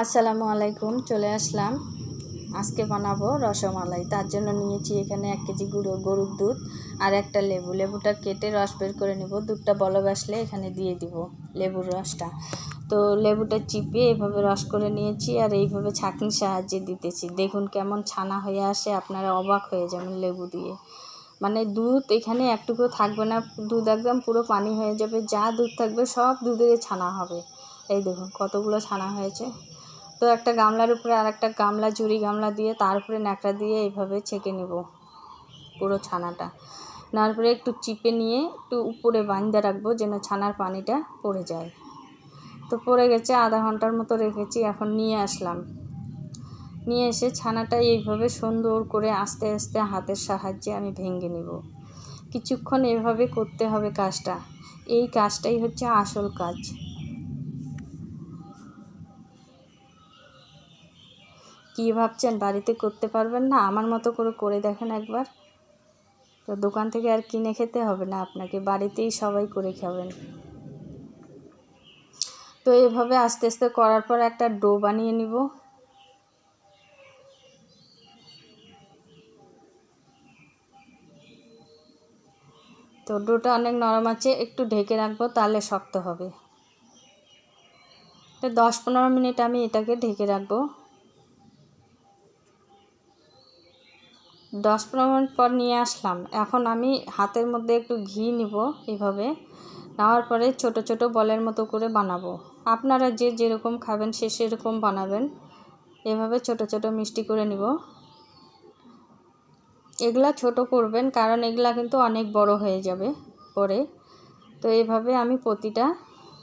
আসসালামু আলাইকুম, চলে আসলাম। আজকে বানাবো রসমালাই। তার জন্য নিয়েছি এখানে এক কেজি গুঁড়ো গরুর দুধ আর একটা লেবু। লেবুটা কেটে রস বের করে নেব। দুধটা বলক আসলে এখানে দিয়ে দিব লেবুর রসটা। তো লেবুটা চিপে এভাবে রস করে নিয়েছি আর এইভাবে ছাঁকনির সাহায্যে দিতেছি। দেখুন কেমন ছানা হয়ে আসে, আপনারা অবাক হয়ে যাবেন লেবু দিয়ে। মানে দুধ এখানে একটুকু থাকবে না, দুধ একদম পুরো পানি হয়ে যাবে। যা দুধ থাকবে সব দুধের ছানা হবে। এই দেখুন কতগুলো ছানা হয়েছে। তো একটা গামলার উপরে আর একটা গামলা ঝুড়ি গামলা দিয়ে তার উপরে ন্যাকড়া দিয়ে এইভাবে ছেঁকে নেব পুরো ছানাটা। নেওয়ার পরে একটু চিপে নিয়ে একটু উপরে বাঁধতে রাখব যেন ছানার পানিটা পড়ে যায়। তো পড়ে গেছে, আধা ঘণ্টার মতো রেখেছি, এখন নিয়ে আসলাম। নিয়ে এসে ছানাটা এইভাবে সুন্দর করে আস্তে আস্তে হাতের সাহায্যে আমি ভেঙে নেব। কিছুক্ষণ এভাবে করতে হবে কাজটা। এই কাজটাই হচ্ছে আসল কাজ। কী ভাবছেন? বাড়িতে করতে পারবেন না? আমার মতো করে করে দেখেন একবার। তো দোকান থেকে আর কিনে খেতে হবে না আপনাকে। বাড়িতেই সবাই করে খাবেন। তো এভাবে আস্তে আস্তে করার পর একটা ডো বানিয়ে নিব। তো ডোটা অনেক নরম আছে, একটু ঢেকে রাখব তাহলে শক্ত হবে। তো দশ পনেরো মিনিট আমি এটাকে ঢেকে রাখব। দশ পনেরো মিনিট পর নিয়ে আসলাম। এখন আমি হাতের মধ্যে একটু ঘি নিব এভাবে নেওয়ার পরে ছোট ছোট বলের মতো করে বানাবো। আপনারা যে যেরকম খাবেন সে সেরকম বানাবেন। এভাবে ছোট ছোট মিষ্টি করে নিব। এগুলা ছোট করবেন কারণ এগুলা কিন্তু অনেক বড় হয়ে যাবে পরে। তো এভাবে আমি প্রতিটা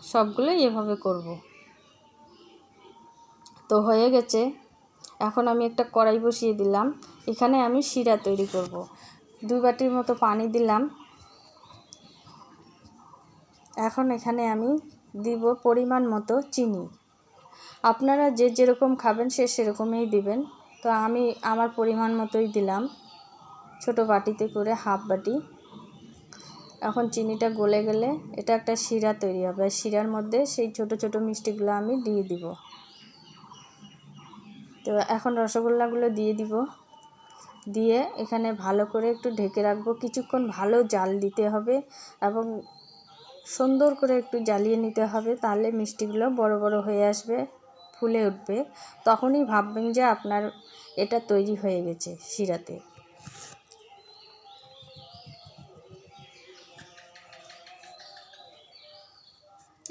সবগুলোই এভাবে করব। তো হয়ে গেছে। এখন আমি একটা কড়াই বসিয়ে দিলাম। এখানে আমি শিরা তৈরি করব। দুই বাটির মতো পানি দিলাম। এখন এখানে আমি দিব পরিমাণ মতো চিনি। আপনারা যে যেরকম খাবেন সে সেরকমই দিবেন। তো আমি আমার পরিমাণ মতোই দিলাম। ছোট বাটিতে করে হাফ বাটি। এখন চিনিটা গলে গেলে এটা একটা শিরা তৈরি হবে। শিরার মধ্যে সেই ছোট ছোট মিষ্টিগুলো আমি দিয়ে দিব। তো এখন রসগোল্লাগুলো দিয়ে দিব। দিয়ে এখানে ভালো করে একটু ঢেকে রাখব। কিছুক্ষণ ভালো জাল দিতে হবে এবং সুন্দর করে একটু জ্বালিয়ে নিতে হবে তাহলে মিষ্টিগুলো বড় বড় হয়ে আসবে, ফুলে উঠবে। তখনই ভাববেন যে আপনার এটা তৈরি হয়ে গেছে শিরাতে।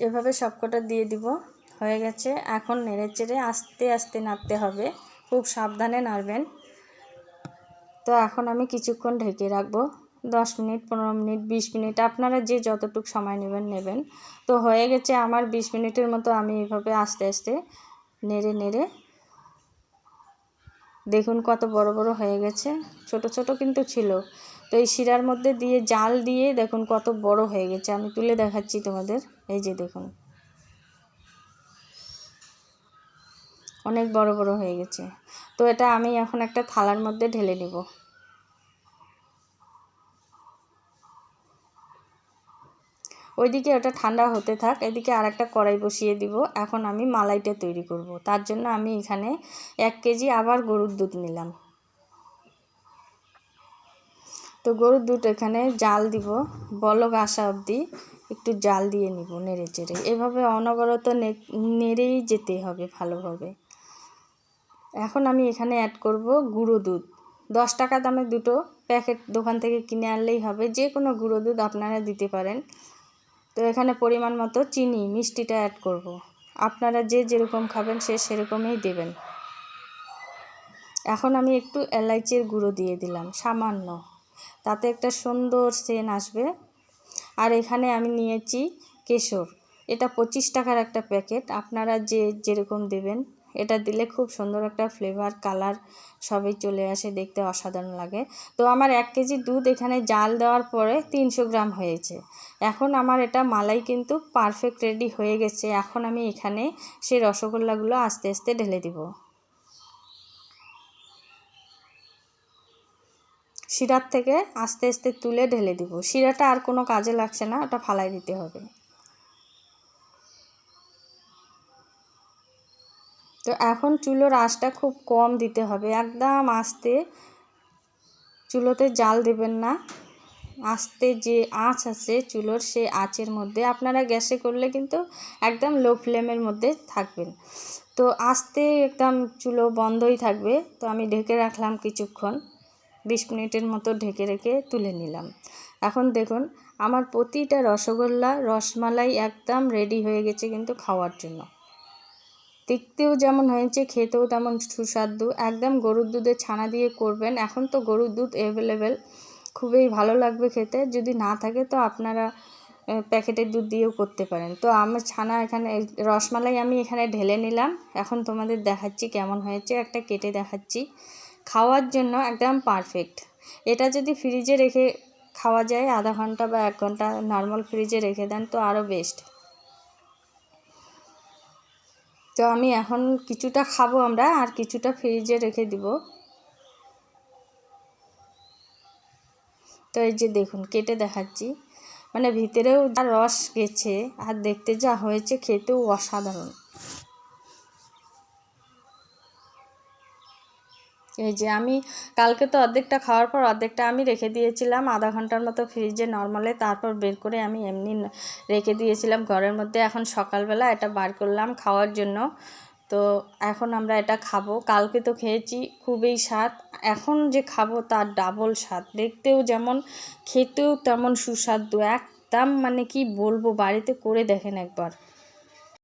এভাবে সবকটা দিয়ে দিব। হয়ে গেছে। এখন নেড়ে চেড়ে আস্তে আস্তে নাড়তে হবে। খুব সাবধানে নাড়বেন। তো এখন আমি কিছুক্ষণ ঢেকে রাখব। দশ মিনিট, পনেরো মিনিট, বিশ মিনিট, আপনারা যে যতটুক সময় নেবেন নেবেন। তো হয়ে গেছে আমার বিশ মিনিটের মতো আমি এইভাবে আস্তে আস্তে নেড়ে নেড়ে দেখুন কত বড় বড় হয়ে গেছে। ছোট ছোট কিন্তু ছিল। তো এই শিরার মধ্যে দিয়ে জাল দিয়ে দেখুন কত বড় হয়ে গেছে। আমি তুলে দেখাচ্ছি তোমাদের। এই যে দেখুন। অনেক বড় বড় হয়ে গেছে। তো এটা আমি এখন একটা থালার মধ্যে ঢেলে নেব। ওইদিকে ওটা ঠান্ডা হতে থাক, এদিকে আর একটা কড়াই বসিয়ে দিব। এখন আমি মালাইটা তৈরি করব। তার জন্য আমি এখানে এক কেজি আবার গরুর দুধ নিলাম। তো গরুর দুধ এখানে জাল দিব। বলক আসা অবধি একটু জাল দিয়ে নিব নেড়ে চেড়ে। এভাবে অনবরত নেড়েই যেতে হবে ভালোভাবে। এখন আমি এখানে অ্যাড করব গুঁড়ো দুধ। দশ টাকা দামে দুটো প্যাকেট দোকান থেকে কিনে আনলেই হবে। যে কোনো গুঁড়ো দুধ আপনারা দিতে পারেন। তো এখানে পরিমাণ মতো চিনি, মিষ্টিটা অ্যাড করব। আপনারা যে যেরকম খাবেন সে সেরকমই দেবেন। এখন আমি একটু এলাইচের গুঁড়ো দিয়ে দিলাম, সামান্য। তাতে একটা সুন্দর সেন আসবে। আর এখানে আমি নিয়েছি কেশর। এটা পঁচিশ টাকার একটা প্যাকেট আপনারা যে যেরকম দেবেন এটা দিলে খুব সুন্দর একটা ফ্লেভার কালার সবই চলে আসে, দেখতে অসাধারণ লাগে। তো আমার এক কেজি দুধ এখানে জাল দেওয়ার পরে তিনশো গ্রাম হয়েছে। এখন আমার এটা মালাই কিন্তু পারফেক্ট রেডি হয়ে গেছে। এখন আমি এখানে সেই রসগোল্লাগুলো আস্তে আস্তে ঢেলে দিব। শিরার থেকে আস্তে আস্তে তুলে ঢেলে দিব। শিরাটা আর কোনো কাজে লাগছে না, ওটা ফালাই দিতে হবে। তো এখন চুলোর আঁচটা খুব কম দিতে হবে। একদম আস্তে চুলোতে জাল দেবেন না। আস্তে যে আঁচ আছে চুলোর সেই আঁচের মধ্যে আপনারা গ্যাসে করলে কিন্তু একদম লো ফ্লেমের মধ্যে থাকবেন। তো আস্তে একদম চুলো বন্ধই থাকবে। তো আমি ঢেকে রাখলাম কিছুক্ষণ। বিশ মিনিটের মতো ঢেকে রেখে তুলে নিলাম। এখন দেখুন, আমার প্রতিটা রসগোল্লা, রসমালাই একদম রেডি হয়ে গেছে কিন্তু খাওয়ার জন্য। দেখতেও যেমন হয়েছে, খেতেও তেমন সুস্বাদু। একদম গরুর দুধের ছানা দিয়ে করবেন। এখন তো গরুর দুধ অ্যাভেলেবেল খুবই ভালো লাগবে খেতে। যদি না থাকে তো আপনারা প্যাকেটের দুধ দিয়েও করতে পারেন। তো আমার ছানা এখানে, রসমালাই আমি এখানে ঢেলে নিলাম। এখন তোমাদের দেখাচ্ছি কেমন হয়েছে। একটা কেটে দেখাচ্ছি। খাওয়ার জন্য একদম পারফেক্ট এটা যদি ফ্রিজে রেখে খাওয়া যায়, আধা ঘণ্টা বা এক ঘণ্টা নর্মাল ফ্রিজে রেখে দেন তো আরও বেস্ট তো আমি এখন কিছুটা খাব আমরা, আর কিছুটা ফ্রিজে রেখে দিব। তো এই যে দেখুন, কেটে দেখাচ্ছি। মানে ভিতরেও যা রস গেছে, আর দেখতে যা হয়েছে, খেতেও অসাধারণ। এই যে আমি কালকে তো অর্ধেকটা খাওয়ার পর অর্ধেকটা আমি রেখে দিয়েছিলাম, আধা ঘণ্টার মতো ফ্রিজে নর্মালে তারপর বের করে আমি এমনি রেখে দিয়েছিলাম ঘরের মধ্যে। এখন সকালবেলা এটা বার করলাম খাওয়ার জন্য। তো এখন আমরা এটা খাব। কালকে তো খেয়েছি, খুবই স্বাদ। এখন যে খাব তার ডাবল স্বাদ। দেখতেও যেমন, খেতেও তেমন সুস্বাদু। একদম মানে কি বলব, বাড়িতে করে দেখেন একবার।